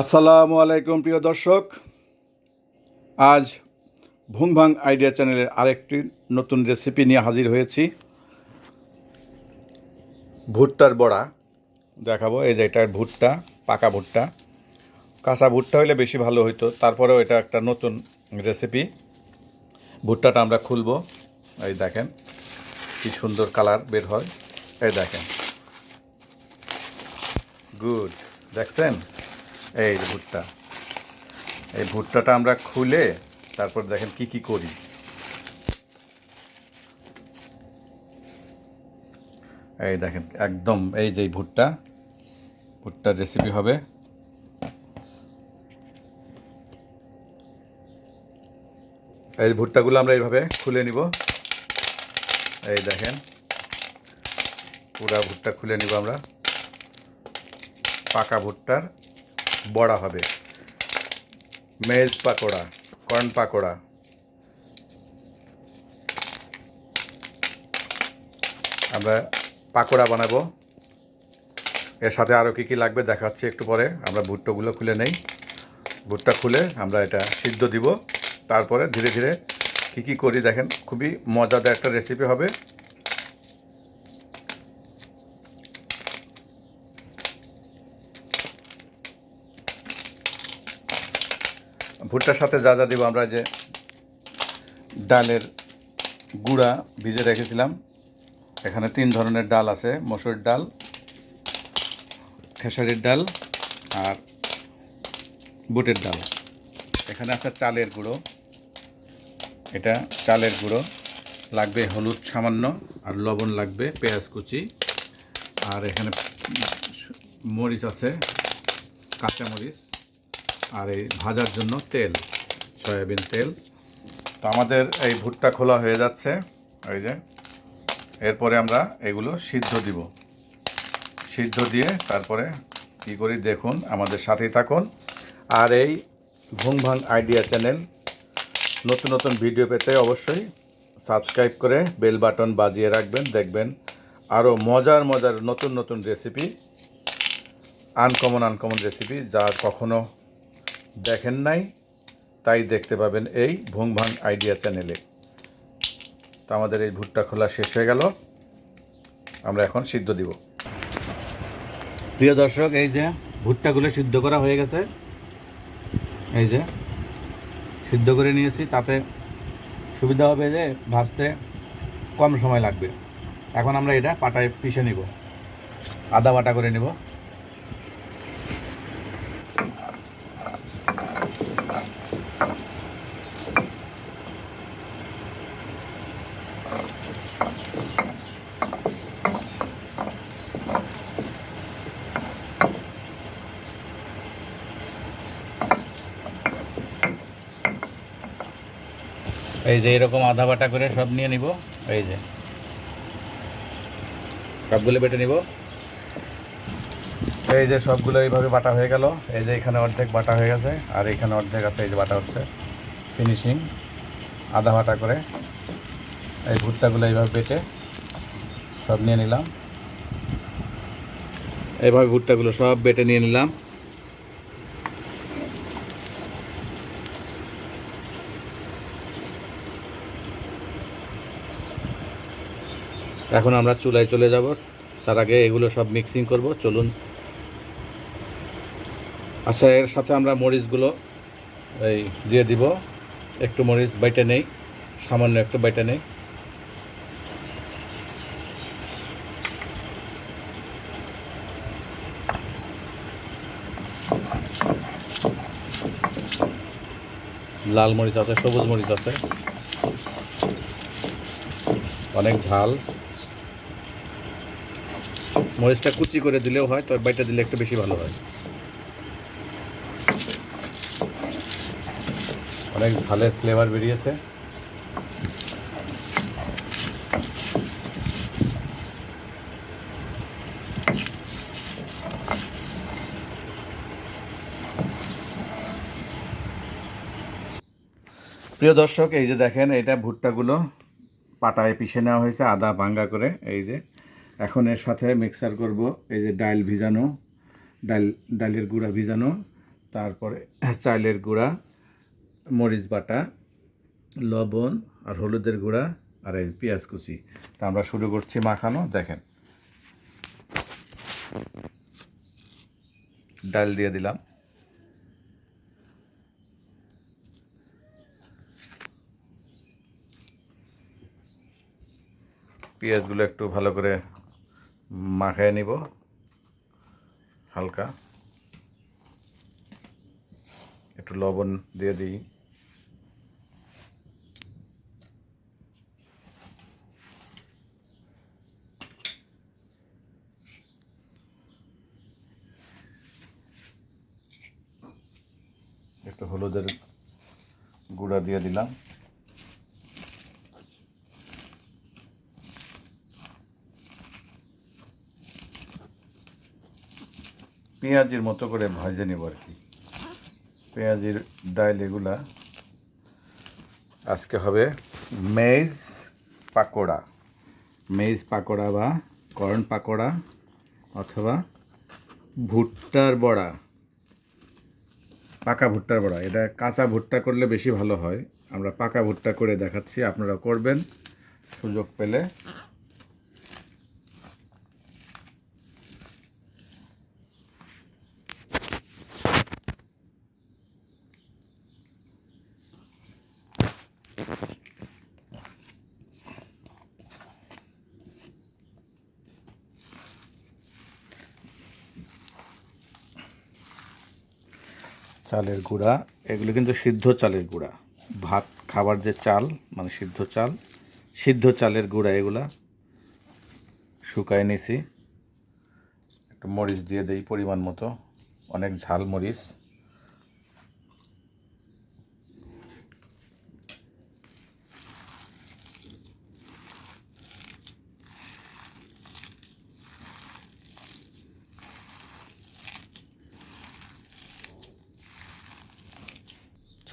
আসসালামু আলাইকুম, প্রিয় দর্শক। আজ ভুংভাং আইডিয়া চ্যানেলের আরেকটি নতুন রেসিপি নিয়ে হাজির হয়েছি। ভুট্টার বড়া। দেখাবো, এই যে এটা ভুট্টা, পাকা ভুট্টা। কাঁচা ভুট্টা হলে বেশি ভালো হইতো, তারপরেও এটা একটা নতুন রেসিপি। ভুট্টাটা আমরা খুলবো। এই দেখেন, কি সুন্দর কালার বের হয়। এই দেখেন। গুড, দেখছেন? এই যে ভুট্টা। এই ভুট্টাটা আমরা খুলে তারপর দেখেন কি কি করি। এই দেখেন, একদম এই যে ভুট্টা, ভুট্টার রেসিপি হবে। এই ভুট্টাগুলো আমরা এইভাবে খুলে নিব। এই দেখেন, পুরা ভুট্টা খুলে নিব আমরা। পাকা ভুট্টার বড়া হবে। মেজ পাকোড়া কর্ন পাকোড়া আমরা পাকোড়া বানাবো। এর সাথে আরও কী কী লাগবে দেখাচ্ছি একটু পরে। আমরা ভুট্টোগুলো খুলে নেই। ভুট্টা খুলে আমরা এটা সিদ্ধ দিব। তারপরে ধীরে ধীরে কী কী করি দেখেন, খুবই মজাদার একটা রেসিপি হবে। ভুট্টার সাথে যা যা দিব আমরা যে ডালের গুঁড়া ভিজে রেখেছিলাম। এখানে তিন ধরনের ডাল আছে, মসুর ডাল, খেসারির ডাল আর বুটের ডাল। এখানে আছে চালের গুঁড়ো। এটা চালের গুঁড়ো। লাগবে হলুদ সামান্য আর লবণ লাগবে, পেঁয়াজ কুচি। আর এখানে মরিচ আছে কাঁচা মরিচ আর এই ভাজার জন্য তেল, সয়াবিন তেল। তো আমাদের এই ভুট্টা খোলা হয়ে যাচ্ছে ওই যে। এরপরে আমরা এগুলো সিদ্ধ দিব। সিদ্ধ দিয়ে তারপরে কী করি দেখুন, আমাদের সাথেই থাকুন। আর এই ভুং ভাং আইডিয়া চ্যানেল নতুন নতুন ভিডিও পেতে অবশ্যই সাবস্ক্রাইব করে বেল বাটন বাজিয়ে রাখবেন। দেখবেন আরও মজার মজার নতুন নতুন রেসিপি আনকমন আনকমন রেসিপি যা কখনো দেখেন নাই, তাই দেখতে পাবেন এই ভুং ভাং আইডিয়া চ্যানেলে। তো আমাদের এই ভুট্টা খোলা শেষ হয়ে গেল। আমরা এখন সিদ্ধ দিব। প্রিয় দর্শক, এই যে ভুট্টাগুলো সিদ্ধ করা হয়ে গেছে, এই যে সিদ্ধ করে নিয়েছি, তাতে সুবিধা হবে যে ভাজতে কম সময় লাগবে। এখন আমরা এটা পাটায় পিষে নিব, আদা বাটা করে নিব। এই যে এরকম আধা বাটা করে সব নিয়ে নিব, এই যে। সবগুলো বেটে নিব। এই যে সবগুলো এইভাবে বাটা হয়ে গেল। এই যে এখানে অর্ধেক বাটা হয়ে গেছে, আর এখানে অর্ধেক আছে এই যে বাটা হচ্ছে ফিনিশিং আধা বাটা করে। এই ভুট্টাগুলো এইভাবে বেটে সব নিয়ে নিলাম। এইভাবে ভুট্টাগুলো সব বেটে নিয়ে নিলাম। এখন আমরা চুলায় চলে যাব। তার আগে এগুলো সব মিক্সিং করব। চলুন। আচ্ছা এর সাথে আমরা মরিচগুলো এই দিয়ে দিব। একটু মরিচ বাইটে নেই, সামান্য একটু বাইটে নেই। লাল মরিচ আছে, সবুজ মরিচ আছে। অনেক ঝাল। মরিচটা কুচি করে দিলেও হয় তবে বাইটা দিলে একটু বেশি ভালো হয়। অনেক ঝালের ফ্লেভার বেরিয়েছে। প্রিয় দর্শক, এই যে দেখেন, এটা ভুট্টাগুলো পাটায় পিষে নেওয়া হয়েছে, আদা ভাঙ্গা করে, এই যে। এখন এর সাথে মিক্সার করব, এই যে ডাল ভিজানো ডাল ডালের গুঁড়া ভিজানো, তারপরে চালের গুঁড়া, মরিচ বাটা, লবণ আর হলুদের গুঁড়া আর এই পেঁয়াজ কুচি। তা আমরা শুরু করছি মাখানো, দেখেন। ডাল দিয়ে দিলাম। পেঁয়াজগুলো একটু ভালো করে মাখায় নিব হালকা। একটু লবণ দিয়ে দিই। একটু হলুদের গুঁড়া দিয়ে দিলাম। পেঁয়াজির মতো করে ভেজে নেব আর কি। পেঁয়াজির ডাইল এগুলা। আজকে হবে মেজ পাকোড়া। মেজ পাকোড়া বা কর্ন পাকোড়া অথবা ভুট্টার বড়া। পাকা ভুট্টার বড়া। এটা কাঁচা ভুট্টা করলে বেশি ভালো হয়। আমরা পাকা ভুট্টা করে দেখাচ্ছি আপনারা করবেন। সুযোগ পেলে চালের গুঁড়া, এগুলো কিন্তু সিদ্ধ চালের গুঁড়া। ভাত, খাবার যে চাল মানে সিদ্ধ চাল, সিদ্ধ চালের গুঁড়া এগুলা শুকায় নিছি। একটু মরিচ দিয়ে দেই পরিমাণ মতো, অনেক ঝাল মরিচ।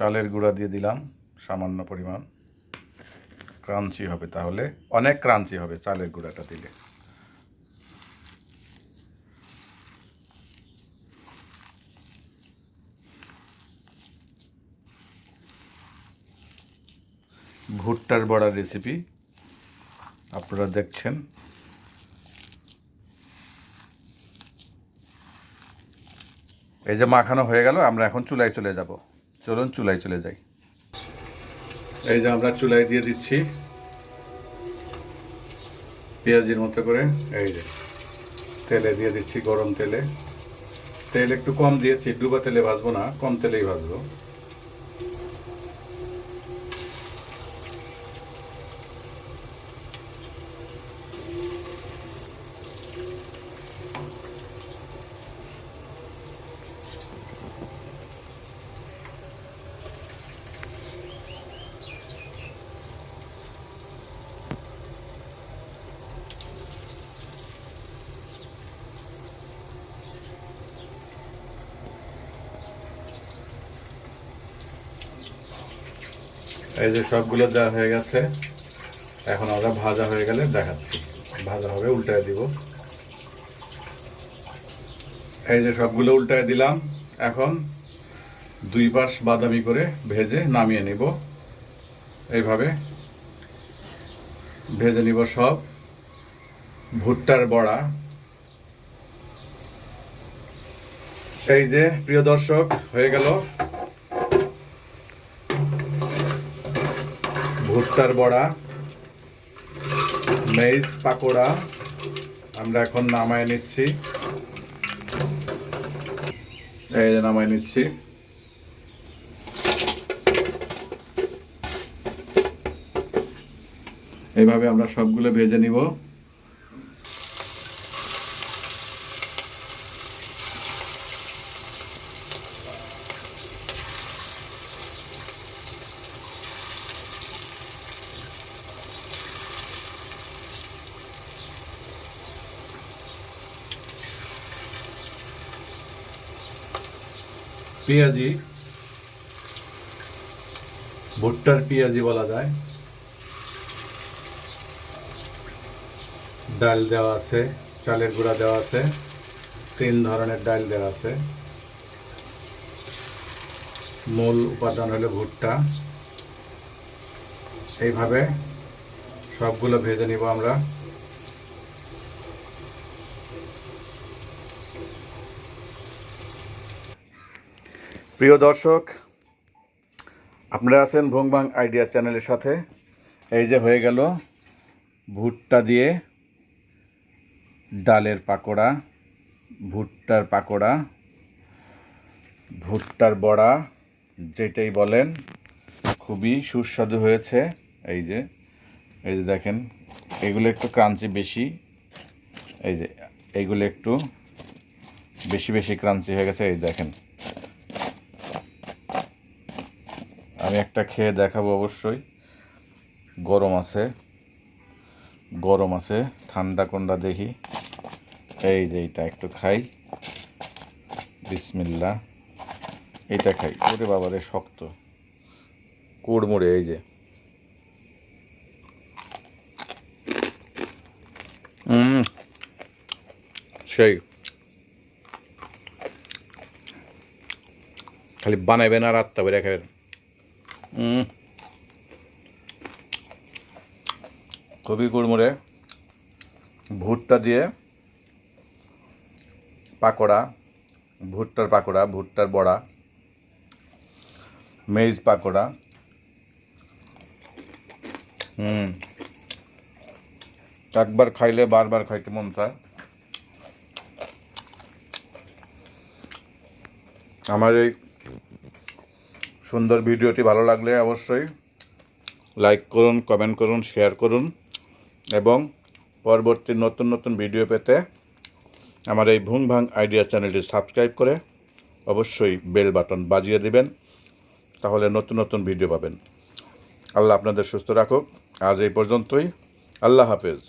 চালের গুঁড়া দিয়ে দিলাম, সামান্য পরিমাণ। ক্রাঞ্চি হবে তাহলে, অনেক ক্রাঞ্চি হবে চালের গুঁড়াটা দিলে। ভুট্টার বড়া রেসিপি আপনারা দেখছেন। এই যে মাখানো হয়ে গেল, আমরা এখন চুলায় চলে যাব। চলুন চুলায় চলে যাই। এই যে আমরা চুলায় দিয়ে দিচ্ছি পেঁয়াজের মতো করে, এই যে তেলে দিয়ে দিচ্ছি গরম তেলে। তেল একটু কম দিয়েছি, ডুবা তেলে ভাজবো না, কম তেলেই ভাজবো। এই যে সবগুলো দেওয়া হয়ে গেছে, এখন আমরা ভাজা হয়ে গেলে দেখাচ্ছি। ভাজা হবে, উল্টায় দিব। এই যে সবগুলো উল্টায় দিলাম, এখন দুই পাশ বাদামি করে ভেজে নামিয়ে নিব। এইভাবে ভেজে নিব সব। ভুট্টার বড়া। এই যে, প্রিয় দর্শক, হয়ে গেল। ভুট্টার বড়া মেজ পাকোড়া, আমরা এখন নামায় নিচ্ছি। এই যে নামায় নিচ্ছি। এইভাবে আমরা সবগুলো ভেজে নিব। পেঁয়াজি, ভুট্টার পেঁয়াজি বলা যায়। ডাল দেওয়া আছে, চালের গুঁড়া দেওয়া আছে, তিন ধরনের ডাল দেওয়া আছে। মূল উপাদান হলো ভুট্টা। এইভাবে সবগুলো ভেজে নিব আমরা। প্রিয় দর্শক, আপনারা আছেন ভোংবাং আইডিয়া চ্যানেলের সাথে। এই যে হয়ে গেল ভুট্টা দিয়ে ডালের পাকোড়া, ভুট্টার পাকোড়া, ভুট্টার বড়া, যেটাই বলেন, খুবই সুস্বাদু হয়েছে। এই যে এই যে দেখেন, এগুলো একটু ক্রাঞ্চি বেশি। এই যে এইগুলো একটু বেশি বেশি ক্রাঞ্চি হয়ে গেছে। এই দেখেন আমি একটা খেয়ে দেখাবো অবশ্যই। গরম আছে। গরম আছে। ঠান্ডা কোনটা দেখি? এই যে এইটা একটু খাই। বিসমিল্লা এটা খাই। ওরে বাবারে শক্ত। কুড়মুড়ে, এই যে। সেই। খালি বানাইবেন আর আত্মা বেড়ে খাবেন খুবই কুড়মুড়ে ভুট্টা দিয়ে পাকোড়া, ভুট্টার পাকোড়া, ভুট্টার বড়া মেজ পাকোড়া, হুম, একবার খাইলে বারবার খাইতে মন চায়। আমার এই সুন্দর ভিডিওটি ভালো লাগলে অবশ্যই লাইক করুন কমেন্ট করুন শেয়ার করুন এবং পরবর্তী নতুন নতুন ভিডিও পেতে আমার এই ভুং ভাং আইডিয়া চ্যানেলটি সাবস্ক্রাইব করে অবশ্যই বেল বাটন বাজিয়ে দিবেন, তাহলে নতুন নতুন ভিডিও পাবেন। আল্লাহ আপনাদের সুস্থ রাখুক। আজ এই পর্যন্তই। আল্লাহ হাফেজ।